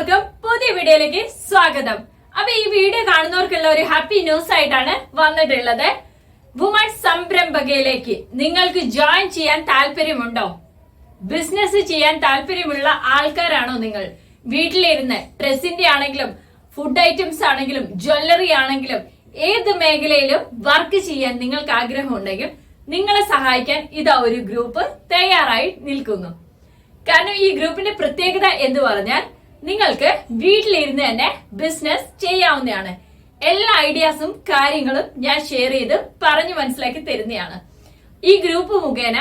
എല്ലാവർക്കും പുതിയ വീഡിയോയിലേക്ക് സ്വാഗതം. അപ്പൊ ഈ വീഡിയോ കാണുന്നവർക്കുള്ള ഒരു ഹാപ്പി ന്യൂസ് ആയിട്ടാണ് വന്നിട്ടുള്ളത്. വുമൺ സംരംഭകയിലേക്ക് നിങ്ങൾക്ക് ജോയിൻ ചെയ്യാൻ താല്പര്യമുണ്ടോ? ബിസിനസ് ചെയ്യാൻ താല്പര്യമുള്ള ആൾക്കാരാണോ നിങ്ങൾ? വീട്ടിലിരുന്ന് ഡ്രസ്സിന്റെ ആണെങ്കിലും ഫുഡ് ഐറ്റംസ് ആണെങ്കിലും ജ്വല്ലറി ആണെങ്കിലും ഏത് മേഖലയിലും വർക്ക് ചെയ്യാൻ നിങ്ങൾക്ക് ആഗ്രഹമുണ്ടെങ്കിൽ നിങ്ങളെ സഹായിക്കാൻ ഇതാ ഒരു ഗ്രൂപ്പ് തയ്യാറായി നിൽക്കുന്നു. കാരണം ഈ ഗ്രൂപ്പിന്റെ പ്രത്യേകത എന്ന് പറഞ്ഞാൽ നിങ്ങൾക്ക് വീട്ടിലിരുന്ന് തന്നെ ബിസിനസ് ചെയ്യാവുന്നതാണ്. എല്ലാ ഐഡിയാസും കാര്യങ്ങളും ഞാൻ ഷെയർ ചെയ്ത് പറഞ്ഞു മനസ്സിലാക്കി തരുന്നതാണ്. ഈ ഗ്രൂപ്പ് മുഖേന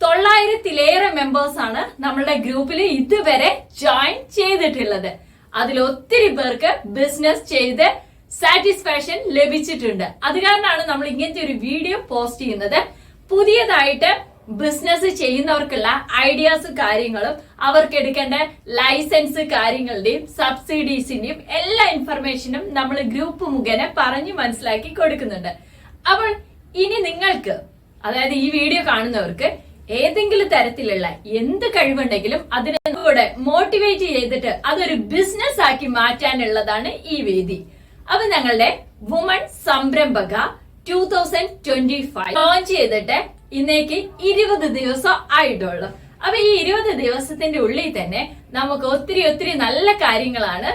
തൊള്ളായിരത്തിലേറെ മെമ്പേഴ്സ് ആണ് നമ്മളുടെ ഗ്രൂപ്പിൽ ഇതുവരെ ജോയിൻ ചെയ്തിട്ടുള്ളത്. അതിൽ ഒത്തിരി പേർക്ക് ബിസിനസ് ചെയ്ത് സാറ്റിസ്ഫാക്ഷൻ ലഭിച്ചിട്ടുണ്ട്. അത് കാരണമാണ് നമ്മൾ ഇങ്ങനത്തെ ഒരു വീഡിയോ പോസ്റ്റ് ചെയ്യുന്നത്. പുതിയതായിട്ട് ബിസിനസ് ചെയ്യുന്നവർക്കുള്ള ഐഡിയാസ് കാര്യങ്ങളും അവർക്ക് എടുക്കേണ്ട ലൈസൻസ് കാര്യങ്ങളുടെയും സബ്സിഡീസിന്റെയും എല്ലാ ഇൻഫർമേഷനും നമ്മൾ ഗ്രൂപ്പ് മുഖേന പറഞ്ഞു മനസ്സിലാക്കി കൊടുക്കുന്നുണ്ട്. അപ്പോൾ ഇനി നിങ്ങൾക്ക് അതായത് ഈ വീഡിയോ കാണുന്നവർക്ക് ഏതെങ്കിലും തരത്തിലുള്ള എന്ത് കഴിവുണ്ടെങ്കിലും അതിനെ കൂടെ മോട്ടിവേറ്റ് ചെയ്തിട്ട് അതൊരു ബിസിനസ് ആക്കി മാറ്റാനുള്ളതാണ് ഈ വേദി. അപ്പൊ ഞങ്ങളുടെ വുമൺ സംരംഭക two thousand twenty five launch ചെയ്തിട്ട് ഇന്നേക്ക് ഇരുപത് ദിവസം ആയിട്ടുള്ളൂ. അപ്പൊ ഈ ഇരുപത് ദിവസത്തിന്റെ ഉള്ളിൽ തന്നെ നമുക്ക് ഒത്തിരി ഒത്തിരി നല്ല കാര്യങ്ങളാണ്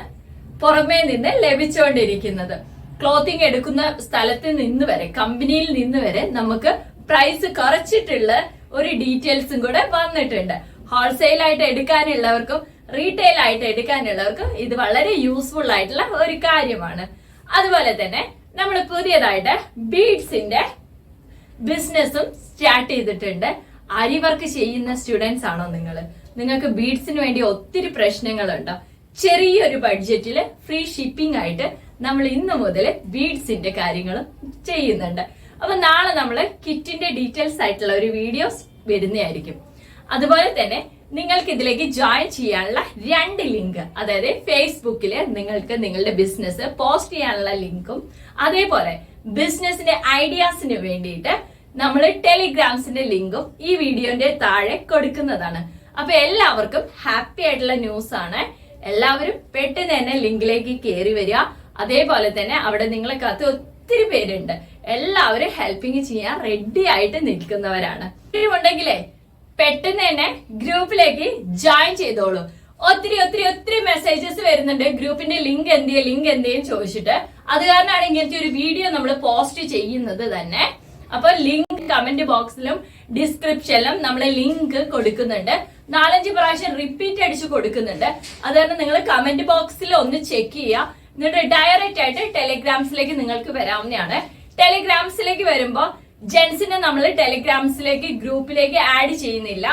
പുറമേ നിന്ന് ലഭിച്ചുകൊണ്ടിരിക്കുന്നത്. ക്ലോത്തിങ് എടുക്കുന്ന സ്ഥലത്ത് നിന്ന് വരെ കമ്പനിയിൽ നിന്ന് വരെ നമുക്ക് പ്രൈസ് കുറച്ചിട്ടുള്ള ഒരു ഡീറ്റെയിൽസും കൂടെ വന്നിട്ടുണ്ട്. ഹോൾസെയിൽ ആയിട്ട് എടുക്കാനുള്ളവർക്കും റീറ്റെയിൽ ആയിട്ട് എടുക്കാനുള്ളവർക്കും ഇത് വളരെ യൂസ്ഫുൾ ആയിട്ടുള്ള ഒരു കാര്യമാണ്. അതുപോലെ തന്നെ നമ്മൾ പുതിയതായിട്ട് ബീഡ്സിന്റെ ബിസിനസ്സും സ്റ്റാർട്ട് ചെയ്തിട്ടുണ്ട്. അരി വർക്ക് ചെയ്യുന്ന സ്റ്റുഡൻസ് ആണോ നിങ്ങൾ നിങ്ങൾക്ക് ബീഡ്സിന് വേണ്ടി ഒത്തിരി പ്രശ്നങ്ങളുണ്ടോ. ചെറിയൊരു ബഡ്ജറ്റിൽ ഫ്രീ ഷിപ്പിംഗ് ആയിട്ട് നമ്മൾ ഇന്ന് മുതൽ ബീഡ്സിന്റെ കാര്യങ്ങളും ചെയ്യുന്നുണ്ട്. അപ്പൊ നാളെ നമ്മൾ കിറ്റിന്റെ ഡീറ്റെയിൽസ് ആയിട്ടുള്ള ഒരു വീഡിയോസ് വരുന്നതായിരിക്കും. അതുപോലെ തന്നെ നിങ്ങൾക്ക് ഇതിലേക്ക് ജോയിൻ ചെയ്യാനുള്ള രണ്ട് ലിങ്ക് അതായത് ഫേസ്ബുക്കിൽ നിങ്ങൾക്ക് നിങ്ങളുടെ ബിസിനസ് പോസ്റ്റ് ചെയ്യാനുള്ള ലിങ്കും അതേപോലെ ബിസിനസിന്റെ ഐഡിയാസിന് വേണ്ടിയിട്ട് നമ്മൾ ടെലിഗ്രാംസിന്റെ ലിങ്കും ഈ വീഡിയോന്റെ താഴെ കൊടുക്കുന്നതാണ്. അപ്പൊ എല്ലാവർക്കും ഹാപ്പി ആയിട്ടുള്ള ന്യൂസ് ആണ്. എല്ലാവരും പെട്ടെന്ന് തന്നെ ലിങ്കിലേക്ക് കയറി വരിക. അതേപോലെ തന്നെ അവിടെ നിങ്ങളെ കാത്ത് ഒത്തിരി പേരുണ്ട്. എല്ലാവരും ഹെൽപ്പിംഗ് ചെയ്യാൻ റെഡി ആയിട്ട് നിൽക്കുന്നവരാണ്. ഉണ്ടെങ്കിലേ പെട്ടെന്ന് തന്നെ ഗ്രൂപ്പിലേക്ക് ജോയിൻ ചെയ്തോളൂ. ഒത്തിരി ഒത്തിരി ഒത്തിരി മെസ്സേജസ് വരുന്നുണ്ട്. ഗ്രൂപ്പിന്റെ ലിങ്ക് എന്തിയെ ലിങ്ക് എന്തിയും ചോദിച്ചിട്ട്. അത് കാരണമാണ് ഇങ്ങനത്തെ ഒരു വീഡിയോ നമ്മൾ പോസ്റ്റ് ചെയ്യുന്നത് തന്നെ. അപ്പൊ ലിങ്ക് കമന്റ് ബോക്സിലും ഡിസ്ക്രിപ്ഷനിലും നമ്മൾ ലിങ്ക് കൊടുക്കുന്നുണ്ട്. നാലഞ്ച് പ്രാവശ്യം റിപ്പീറ്റ് അടിച്ച് കൊടുക്കുന്നുണ്ട്. അത് കാരണം നിങ്ങൾ കമന്റ് ബോക്സിൽ ഒന്ന് ചെക്ക് ചെയ്യുക എന്നിട്ട് ഡയറക്റ്റ് ആയിട്ട് ടെലിഗ്രാംസിലേക്ക് നിങ്ങൾക്ക് വരാവുന്നതാണ്. ടെലിഗ്രാംസിലേക്ക് വരുമ്പോ ജെന്റ്സിനെ നമ്മൾ ടെലിഗ്രാംസിലേക്ക് ഗ്രൂപ്പിലേക്ക് ആഡ് ചെയ്യുന്നില്ല.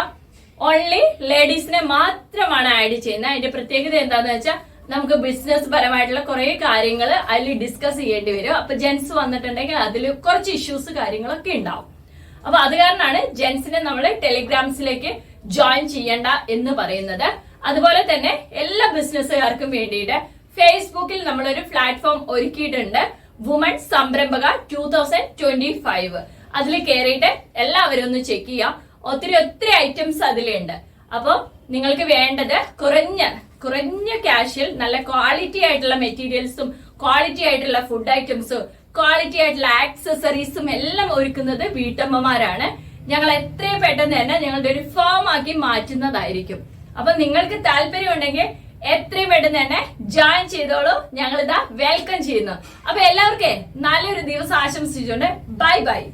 ഓൺലി ലേഡീസിനെ മാത്രമാണ് ആഡ് ചെയ്യുന്നത്. അതിന്റെ പ്രത്യേകത എന്താന്ന് വെച്ചാൽ നമുക്ക് ബിസിനസ് പരമായിട്ടുള്ള കുറെ കാര്യങ്ങൾ അതിൽ ഡിസ്കസ് ചെയ്യേണ്ടി വരും. അപ്പൊ ജെന്റ്സ് വന്നിട്ടുണ്ടെങ്കിൽ അതിൽ കുറച്ച് ഇഷ്യൂസ് കാര്യങ്ങളൊക്കെ ഉണ്ടാവും. അപ്പൊ അത് കാരണമാണ് ജെന്റ്സിനെ നമ്മൾ ടെലിഗ്രാംസിലേക്ക് ജോയിൻ ചെയ്യണ്ട എന്ന് പറയുന്നത്. അതുപോലെ തന്നെ എല്ലാ ബിസിനസ്സുകാർക്കും വേണ്ടിയിട്ട് ഫേസ്ബുക്കിൽ നമ്മളൊരു പ്ലാറ്റ്ഫോം ഒരുക്കിയിട്ടുണ്ട്. വുമൺ സംരംഭക ടൂ തൗസൻഡ് ട്വന്റി ഫൈവ് അതിൽ കയറിയിട്ട് എല്ലാവരും ഒന്ന് ചെക്ക് ചെയ്യാം. ഒത്തിരി ഒത്തിരി ഐറ്റംസ് അതിലുണ്ട്. അപ്പോൾ നിങ്ങൾക്ക് വേണ്ടത് കുറഞ്ഞ കുറഞ്ഞ ക്യാഷിൽ നല്ല ക്വാളിറ്റി ആയിട്ടുള്ള മെറ്റീരിയൽസും ക്വാളിറ്റി ആയിട്ടുള്ള ഫുഡ് ഐറ്റംസും ക്വാളിറ്റി ആയിട്ടുള്ള ആക്സസറീസും എല്ലാം ഒരുക്കുന്നത് വീട്ടമ്മമാരാണ്. ഞങ്ങൾ എത്രയും പെട്ടെന്ന് തന്നെ ഞങ്ങളുടെ ഒരു ഫേം ആക്കി മാറ്റുന്നതായിരിക്കും. അപ്പൊ നിങ്ങൾക്ക് താല്പര്യം ഉണ്ടെങ്കിൽ എത്രയും പെട്ടെന്ന് തന്നെ ജോയിൻ ചെയ്തോളൂ. ഞങ്ങൾ ഇതാ വെൽക്കം ചെയ്യുന്നു. അപ്പൊ എല്ലാവർക്കും നല്ലൊരു ദിവസം ആശംസിച്ചുകൊണ്ട് ബൈ ബൈ